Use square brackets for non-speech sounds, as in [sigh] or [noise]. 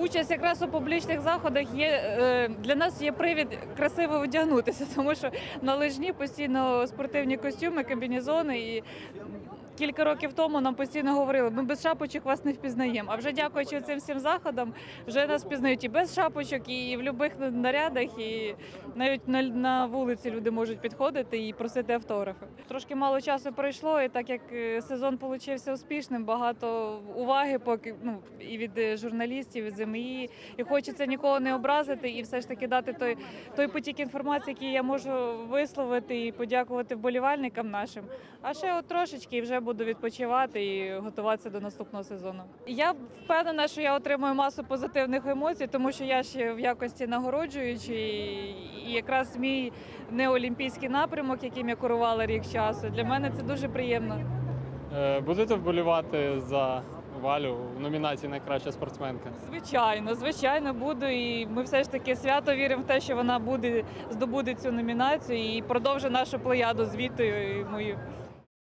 участь якраз у публічних заходах є е, для нас є привід красиво одягнутися, [laughs] тому що на лижні постійно спортивні костюми, комбінезони і. Кілька років тому нам постійно говорили, ми без шапочок вас не впізнаємо. А вже дякуючи цим всім заходам, вже нас впізнають і без шапочок, і в будь-яких нарядах, і навіть на, на вулиці люди можуть підходити і просити автографи. Трошки мало часу пройшло, і так як е, сезон получився успішним, багато уваги поки ну і від е, журналістів, і ЗМІ, і хочеться нікого не образити, і все ж таки дати той, той потік інформації, який я можу висловити і подякувати вболівальникам нашим. А ще от трошечки і вже буду відпочивати і готуватися до наступного сезону. Я впевнена, що я отримую масу позитивних емоцій, тому що я ще в якості нагороджуючої, і якраз мій неолімпійський напрямок, яким я керувала рік часу, для мене це дуже приємно. Е, Будете вболівати за Валю в номінації Найкраща спортсменка? Звичайно, звичайно, буду. І ми все ж таки свято віримо в те, що вона буде здобуде цю номінацію і продовжить нашу плеяду з Вітою і мою.